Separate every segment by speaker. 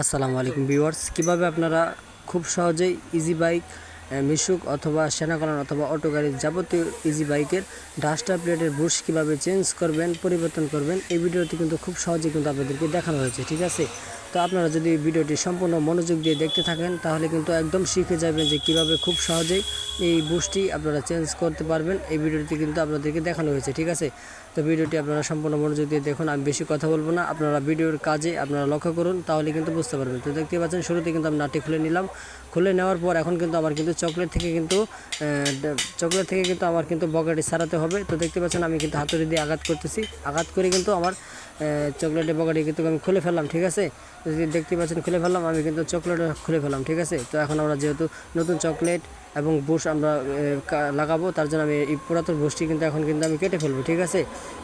Speaker 1: আসসালামু আলাইকুম ভিউয়ার্স। কীভাবে আপনারা খুব সহজেই ইজি বাইক মিশুক অথবা সেনাকলন অথবা অটো গাড়ির যাবতীয় ইজি বাইকের ডাস্টার প্লেটের বুশ কীভাবে চেঞ্জ করবেন, পরিবর্তন করবেন, এই ভিডিওটি কিন্তু খুব সহজে কিন্তু আপনাদেরকে দেখানো হয়েছে, ঠিক আছে? তো আপনারা যদি ভিডিওটি সম্পূর্ণ মনোযোগ দিয়ে দেখতে থাকেন, তাহলে কিন্তু একদম শিখে যাবেন যে কীভাবে খুব সহজেই এই বুশটি আপনারা চেঞ্জ করতে পারবেন। এই ভিডিওটি কিন্তু আপনাদেরকে দেখানো হয়েছে, ঠিক আছে? তো ভিডিওটি আপনারা সম্পূর্ণ মনোযোগ দিয়ে দেখুন, আমি বেশি কথা বলব না। আপনারা ভিডিওর কাজে আপনারা লক্ষ্য করুন, তাহলে কিন্তু বুঝতে পারবেন। তো দেখতে পাচ্ছেন, শুরুতে কিন্তু আমি নাটি খুলে নিলাম। খুলে নেওয়ার পর এখন কিন্তু আমার কিন্তু চকলেট থেকে কিন্তু চকলেট থেকে কিন্তু আমার কিন্তু বগাটি সারাতে হবে। তো দেখতে পাচ্ছেন, আমি কিন্তু হাতুড়ি দিয়ে আঘাত করতেছি। আঘাত করে কিন্তু আমার চকলেটের বগাটি কিন্তু আমি খুলে ফেললাম, ঠিক আছে? যদি দেখতে পাচ্ছেন খুলে ফেললাম, আমি কিন্তু চকলেট খুলে ফেললাম, ঠিক আছে? তো এখন আমরা যেহেতু নতুন চকলেট এবং বুশ আমরা লাগাবো, তার জন্য আমি এই পুরাতন বুশটি কিন্তু এখন কিন্তু আমি কেটে ফেলব, ঠিক আছে?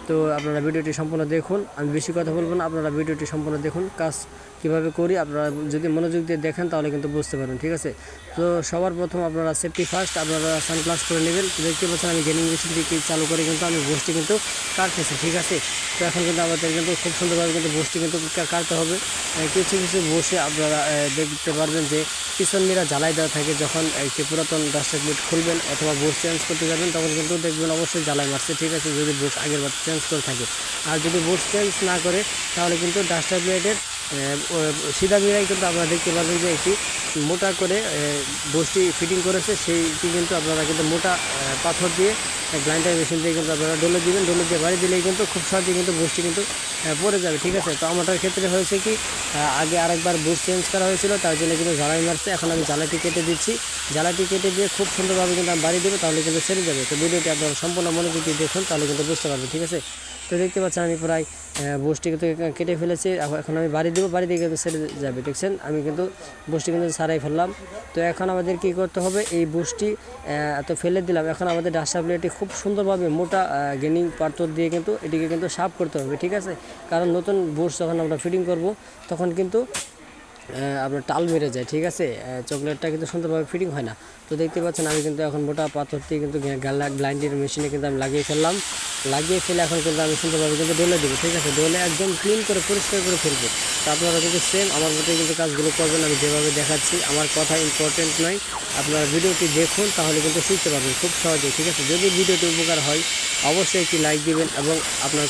Speaker 1: তো আপনারা ভিডিওটি সম্পূর্ণ দেখুন, আমি বেশি কথা বলব না, আপনারা ভিডিওটি সম্পূর্ণ দেখুন, কাজ কীভাবে করি, আপনারা যদি মনোযোগ দিয়ে দেখেন, তাহলে কিন্তু বুঝতে পারবেন, ঠিক আছে? তো সবার প্রথম আপনারা সেফটি ফার্স্ট আপনারা সানগ্লাস করে নেবেন। দেখতে পাচ্ছেন আমি গেমিং মেশিনটিকে চালু করে কিন্তু আমি বুশটি কিন্তু কাটতেছি, ঠিক আছে? তো এখন কিন্তু আমাদের কিন্তু খুব সুন্দরভাবে কিন্তু বুশটি কিন্তু কাটতে হবে। কিছু কিছু বসে আপনারা দেখতে পারবেন যে পিছন মিরা জ্বালাই দেওয়া থাকে। যখন একটি পুরাতন ডাস্টার প্লেট খুলবেন অথবা বোর্ড চেঞ্জ করতে যাবেন, তখন কিন্তু দেখবেন অবশ্যই জ্বালাই মারছে, ঠিক আছে? যদি বোর্ড আগের বার চেঞ্জ করে থাকে। আর যদি বোর্ড চেঞ্জ না করে, তাহলে কিন্তু ডাস্টার প্লেটের সিধা মিরাই কিন্তু আপনারা দেখতে পারবেন যে একটি মোটা করে বোর্ডটি ফিটিং করেছে। সেইটি কিন্তু আপনারা কিন্তু মোটা পাথর দিয়ে গ্রাইন্ডার মেশিন দিয়ে কিন্তু আপনারা ডলে দিবেন। ডলে দিয়ে বাড়ি দিলেই কিন্তু খুব সহজে কিন্তু বোর্ডটি কিন্তু পড়ে যাবে, ঠিক আছে? তো আমাদের ক্ষেত্রে হয়েছে কি আগে আরেকবার বোর্ড চেঞ্জ করা হয়েছিল, তার জন্য কিন্তু জ্বালাই মারছে। এখন আমি জ্বালাটি কেটে দিচ্ছি। জ্বালাটি কেটে দিয়ে খুব সুন্দরভাবে কিন্তু আমি বাড়ি দেবো, তাহলে কিন্তু সেরে যাবে। তো ভিডিওটি আপনারা সম্পূর্ণ মনোযোগ দিয়ে দেখুন, তাহলে কিন্তু বুঝতে পারবেন, ঠিক আছে? তো দেখতে পাচ্ছেন আমি প্রায় বোসটি কিন্তু কেটে ফেলেছি। এখন আমি বাড়ি দেবো, বাড়ি দিয়ে কিন্তু সেরে যাবে, দেখছেন? আমি কিন্তু বুসটি কিন্তু সারাই ফেললাম। তো এখন আমাদের কি করতে হবে? এই বুসটি তো ফেলে দিলাম। এখন আমাদের ডাস্টার প্লেটটি খুব সুন্দরভাবে মোটা গেনিং পাথর দিয়ে কিন্তু এটিকে কিন্তু সাফ করতে হবে, ঠিক আছে? কারণ নতুন বুস যখন আমরা ফিটিং করব, তখন কিন্তু আপনার টাল মেরে যায়, ঠিক আছে? চকলেটটা কিন্তু সুন্দরভাবে ফিটিং হয় না। তো দেখতে পাচ্ছেন আমি কিন্তু এখন মোটা পাথর দিয়ে কিন্তু গ্লাইন্ডের মেশিনে কিন্তু আমি লাগিয়ে ফেললাম। লাগিয়ে ফেলে এখন কিন্তু আমি সুন্দরভাবে কিন্তু ডলে দেবো, ঠিক আছে? ডলে একদম ক্লিন করে, পরিষ্কার করে ফেলব। তো আপনারা কিন্তু সেম আমার মতোই কিন্তু কাজগুলো করবেন, আমি যেভাবে দেখাচ্ছি, আমার কথা ইম্পর্টেন্ট নয়। আপনারা ভিডিওটি দেখুন, তাহলে কিন্তু শিখতে পারবেন খুব সহজেই, ঠিক আছে? যদি ভিডিওটি উপকার হয়, অবশ্যই একটি লাইক দিবেন এবং আপনার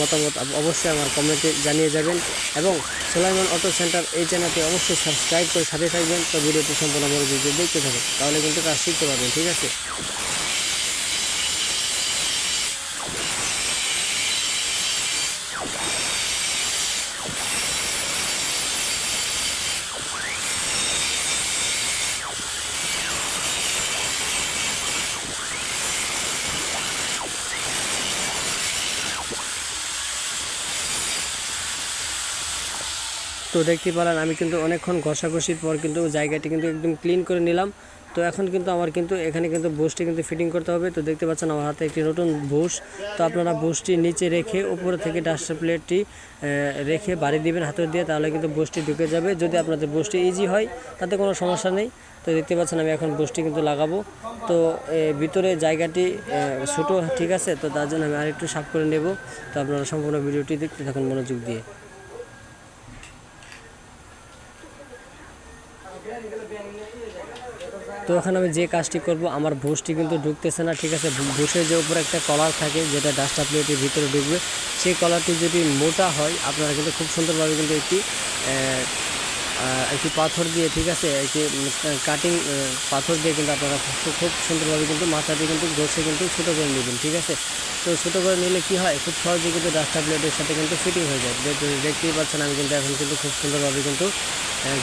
Speaker 1: মতামত অবশ্যই আমার কমেন্টে জানিয়ে যাবেন। এবং সোলাইমান অটো সেন্টার এই চ্যানেলটি অবশ্যই সাবস্ক্রাইব করে সাথে থাকবেন। তো ভিডিওটি সম্পূর্ণ মনোযোগ দিয়ে দেখতে থাকুন, তাহলে কিন্তু কাজ শিখতে পারবেন, ঠিক আছে? তো দেখতে পারেন আমি কিন্তু অনেকক্ষণ ঘষাঘষির পর কিন্তু জায়গাটি কিন্তু একদম ক্লিন করে নিলাম। তো এখন কিন্তু আমার কিন্তু, এখানে কিন্তু বুশটি কিন্তু ফিটিং করতে হবে। তো দেখতে পাচ্ছেন আমার হাতে একটি নতুন বুশ তো আপনারা বুশটি নিচে রেখে উপরে থেকে ডাস্টার প্লেটটি রেখে বাড়ি দিবেন হাতে দিয়ে, তাহলে কিন্তু বুশটি ঢুকে যাবে। যদি আপনাদের বুশটি ইজি হয়, তাতে কোনো সমস্যা নেই। তো দেখতে পাচ্ছেন আমি এখন বুশটি কিন্তু লাগাবো। তো ভিতরে জায়গাটি ছোটো ঠিক আছে। তো তার জন্য আমি আরেকটু সাফ করে নেব। তো আপনারা সম্পূর্ণ ভিডিওটি দেখতে থাকুন মনোযোগ দিয়ে। তো এখন আমি যে কাজটি করব, আমার ভুসটি কিন্তু ঢুকতেছে না, ঠিক আছে? ভুসের যে উপরে একটা কলার থাকে, যেটা ডাস্টার প্লেটের ভিতরে ঢুকবে, সেই কলারটি যদি মোটা হয়, আপনারা কিন্তু খুব সুন্দরভাবে কিন্তু একটি একটি পাথর দিয়ে, ঠিক আছে? একটি কাটিং পাথর দিয়ে কিন্তু আপনারা খুব সুন্দরভাবে কিন্তু মাথাটি কিন্তু ঘষে কিন্তু ছোটো করে নেবেন, ঠিক আছে? তো ছোটো করে নিলে কি হয়? খুব সহজে কিন্তু ডাস্টার প্লেটের সাথে কিন্তু ফিটিং হয়ে যায়। দেখ- দেখতেই পাচ্ছেন আমি কিন্তু এখন কিন্তু খুব সুন্দরভাবে কিন্তু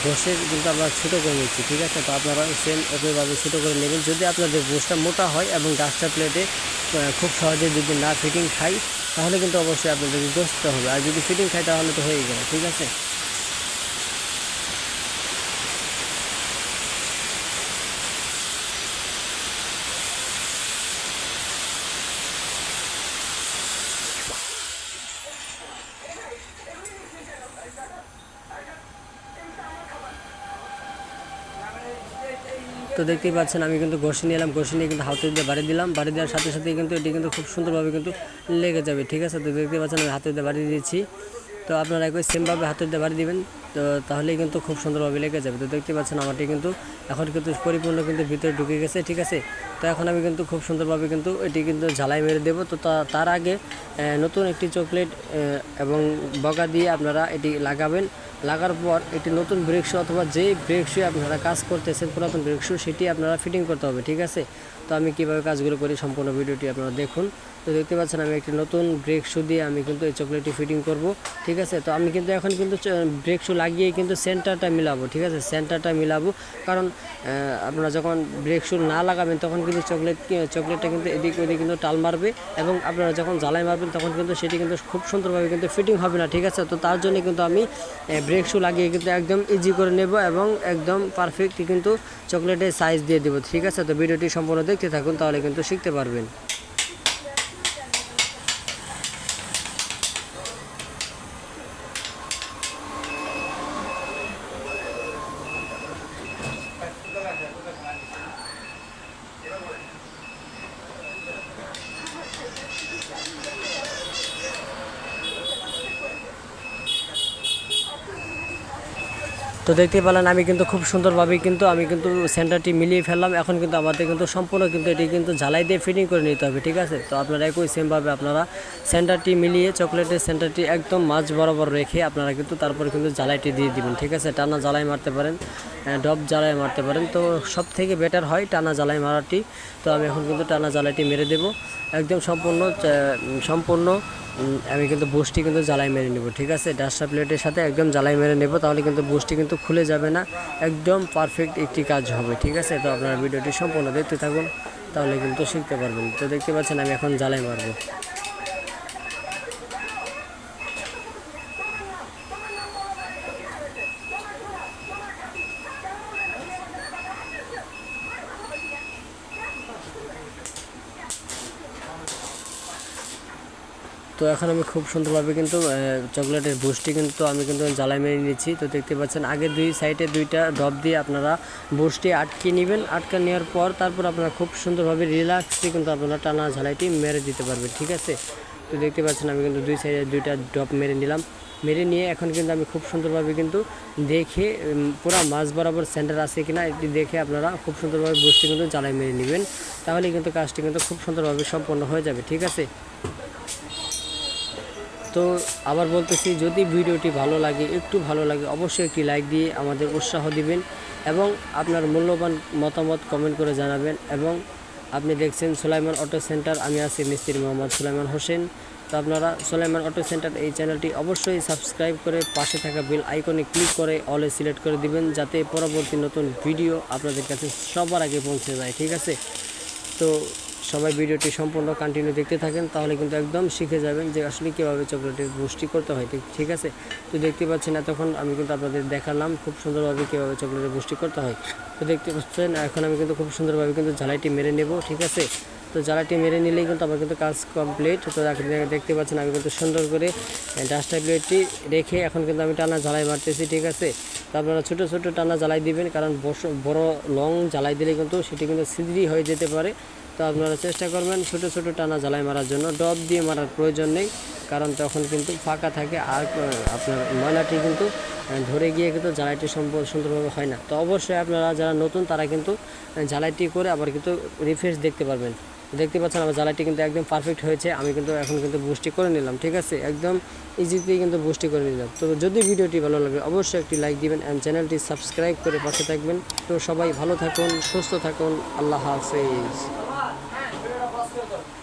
Speaker 1: ঘষে কিন্তু আমরা ছোটো করে নিচ্ছি, ঠিক আছে? তো আপনারা সেম একইভাবে ছোটো করে নেবেন। যদি আপনাদের গোসটা মোটা হয় এবং ডাস্টার প্লেটে খুব সহজে যদি না ফিটিং খাই, তাহলে কিন্তু অবশ্যই আপনাদেরকে ঘষতে হবে। আর যদি ফিটিং খাই তাহলে তো হয়ে গেল, ঠিক আছে? তো দেখতেই পাচ্ছেন, আমি কিন্তু ঘষে এলাম, ঘষে নিয়ে কিন্তু হাতে দিয়ে বাড়ি দিলাম। বাড়ি দেওয়ার সাথে সাথে কিন্তু এটি কিন্তু খুব সুন্দরভাবে কিন্তু লেগে যাবে, ঠিক আছে? তো দেখতেই পাচ্ছেন, আমি হাতে দিয়ে বাড়ি দিয়েছি। তো আপনারা একই সেমভাবে হাতের দিয়ে বাড়ি দিবেন। তো তাহলেই কিন্তু খুব সুন্দরভাবে লেগে যাবে। তো দেখতে পাচ্ছেন আমারটি কিন্তু এখন কিন্তু পরিপূর্ণ কিন্তু ভিতরে ঢুকে গেছে, ঠিক আছে? তো এখন আমি কিন্তু খুব সুন্দরভাবে কিন্তু এটি কিন্তু ঝালাই মেরে দেবো। তো তার আগে নতুন একটি চকলেট এবং বগা দিয়ে আপনারা এটি লাগাবেন। লাগার পর একটি নতুন ব্রেক শু অথবা যেই ব্রেক শু আপনারা কাজ করতেছেন, পুরাতন ব্রেক শু, সেটি আপনারা ফিটিং করতে হবে, ঠিক আছে? তো আমি কীভাবে কাজগুলো করি সম্পূর্ণ ভিডিওটি আপনারা দেখুন। তো দেখতে পাচ্ছেন আমি একটি নতুন ব্রেক শু দিয়ে আমি কিন্তু এই চকলেটটি ফিটিং করব, ঠিক আছে? তো আমি কিন্তু এখন কিন্তু ব্রেক শু লাগিয়ে কিন্তু সেন্টারটা মিলাবো, ঠিক আছে? সেন্টারটা মিলাবো। কারণ আপনারা যখন ব্রেক শু না লাগাবেন তখন কিন্তু চকলেট, চকলেটটা কিন্তু এদিক ওদিক কিন্তু টাল মারবে এবং আপনারা যখন জ্বালাই মারবেন তখন কিন্তু সেটি কিন্তু খুব সুন্দরভাবে কিন্তু ফিটিং হবে না, ঠিক আছে? তো তার জন্য কিন্তু আমি ব্রেক শু লাগিয়ে কিন্তু একদম ইজি করে নেব এবং একদম পারফেক্ট কিন্তু চকলেটের সাইজ দিয়ে দেবো, ঠিক আছে? তো ভিডিওটি সম্পূর্ণ দেখতে থাকুন তাহলে কিন্তু শিখতে পারবেন। তো দেখতে পেলেন, আমি কিন্তু খুব সুন্দরভাবে কিন্তু আমি কিন্তু সেন্টারটি মিলিয়ে ফেললাম। এখন কিন্তু আমাদের কিন্তু সম্পূর্ণ কিন্তু এটি কিন্তু ঝালাই দিয়ে ফিটিং করে নিতে হবে, ঠিক আছে? তো আপনারা একই সেমভাবে আপনারা সেন্টারটি মিলিয়ে চকলেটের সেন্টারটি একদম মাঝ বরাবর রেখে আপনারা কিন্তু তারপর কিন্তু জ্বালাইটি দিয়ে দিবেন, ঠিক আছে? টানা জ্বালাই মারতে পারেন ডব জ্বালাই মারতে পারেন। তো সব থেকে বেটার হয় টানা জ্বালাই মারাটি। তো আমি এখন কিন্তু টানা জ্বালাইটি মেরে দেবো। একদম সম্পূর্ণ সম্পূর্ণ আমি কিন্তু বুস্টি কিন্তু জ্বালাই মেরে নেব, ঠিক আছে? ডাস্টার প্লেটের সাথে একদম জ্বালাই মেরে নেব, তাহলে কিন্তু বুস্টি কিন্তু খুলে যাবে না, একদম পারফেক্ট একটি কাজ হবে, ঠিক আছে? তো আপনারা ভিডিওটি সম্পূর্ণ দেখতে থাকুন, তাহলে কিন্তু শিখতে পারবেন। তো দেখতে পাচ্ছেন আমি এখন জ্বালাই মারবো। তো এখন আমি খুব সুন্দরভাবে কিন্তু চকলেটের বুস্টি কিন্তু আমি কিন্তু জ্বালাই মেরে নিচ্ছি তো দেখতে পাচ্ছেন, আগে দুই সাইডে দুইটা ডব দিয়ে আপনারা বুস্টি আটকে নেবেন। আটকে নেওয়ার পর তারপর আপনারা খুব সুন্দরভাবে রিল্যাক্সে কিন্তু আপনারা টানা ঝালাইটি মেরে দিতে পারবেন, ঠিক আছে? তো দেখতে পাচ্ছেন, আমি কিন্তু দুই সাইডে দুইটা ডব মেরে নিলাম। মেরে নিয়ে এখন কিন্তু আমি খুব সুন্দরভাবে কিন্তু দেখে পুরো মাছ বরাবর সেন্টার আছে কিনা এটি দেখে আপনারা খুব সুন্দরভাবে বুস্টি কিন্তু জ্বালাই মেরে নেবেন। তাহলে কিন্তু কাজটি কিন্তু খুব সুন্দরভাবে সম্পন্ন হয়ে যাবে, ঠিক আছে? তো আবার বলতেছি, যদি ভিডিওটি ভালো লাগে, একটু ভালো লাগে, অবশ্যই একটি লাইক দিয়ে আমাদের উৎসাহ দিবেন এবং আপনার মূল্যবান মতামত কমেন্ট করে জানাবেন এবং আপনি দেখছেন সুলাইমান অটো সেন্টার, আমি আছি মিস্ত্রি মোহাম্মদ সুলাইমান হোসেন। তো আপনারা সুলাইমান অটো সেন্টার এই চ্যানেলটি অবশ্যই সাবস্ক্রাইব করে পাশে থাকা বেল আইকনে ক্লিক করে অলে সিলেক্ট করে দিবেন, যাতে পরবর্তী নতুন ভিডিও আপনাদের কাছে সবার আগে পৌঁছে যায়, ঠিক আছে? তো সবাই ভিডিওটি সম্পূর্ণ কন্টিনিউ দেখতে থাকেন, তাহলে কিন্তু একদম শিখে যাবেন যে আসলে কীভাবে চকলেটের বুস্টি করতে হয়, ঠিক- আছে? তো দেখতে পাচ্ছেন এতক্ষণ আমি কিন্তু আপনাদের দেখালাম খুব সুন্দরভাবে কীভাবে চকলেটের বুস্টি করতে হয়। তো দেখতে পাচ্ছেন, এখন আমি কিন্তু খুব সুন্দরভাবে কিন্তু ঝালাইটি মেরে নেব, ঠিক আছে? তো জ্বালাটি মেরে নিলেই কিন্তু আমার কিন্তু কাজ কমপ্লিট তো দেখ- দেখ- দেখতে পাচ্ছেন, আমি কিন্তু সুন্দর করে ডাস্টার প্লেটটি রেখে এখন কিন্তু আমি টানা জ্বালাই মারতেছি, ঠিক আছে? তো আপনারা ছোটো ছোটো টানা জ্বালাই দিবেন, কারণ বড় লং জ্বালাই দিলে কিন্তু সেটি কিন্তু সিদ্রি হয়ে যেতে পারে। তো আপনারা চেষ্টা করবেন ছোটো ছোটো টানা জ্বালাই মারার জন্য। ডব দিয়ে মারার প্রয়োজন নেই, কারণ তখন কিন্তু ফাঁকা থাকে আর আপনার ময়লাটি কিন্তু ধরে গিয়ে কিন্তু জ্বালাইটি সুন্দরভাবে হয় না। তো অবশ্যই আপনারা যারা নতুন, তারা কিন্তু জ্বালাইটি করে আবার কিন্তু রিফ্রেশ দেখতে পারবেন। দেখতে পাচ্ছেন আমার জ্বালাইটি কিন্তু একদম পারফেক্ট হয়েছে, আমি কিন্তু এখন কিন্তু বুস্টি করে নিলাম, ঠিক আছে? একদম ইজিতেই কিন্তু বুস্টি করে নিলাম। তো যদি ভিডিওটি ভালো লাগে, অবশ্যই একটি লাইক দিবেন অ্যান্ড চ্যানেলটি সাবস্ক্রাইব করে পাশে থাকবেন। তো সবাই ভালো থাকুন, সুস্থ থাকুন, আল্লাহ হাফেজ। Let's go.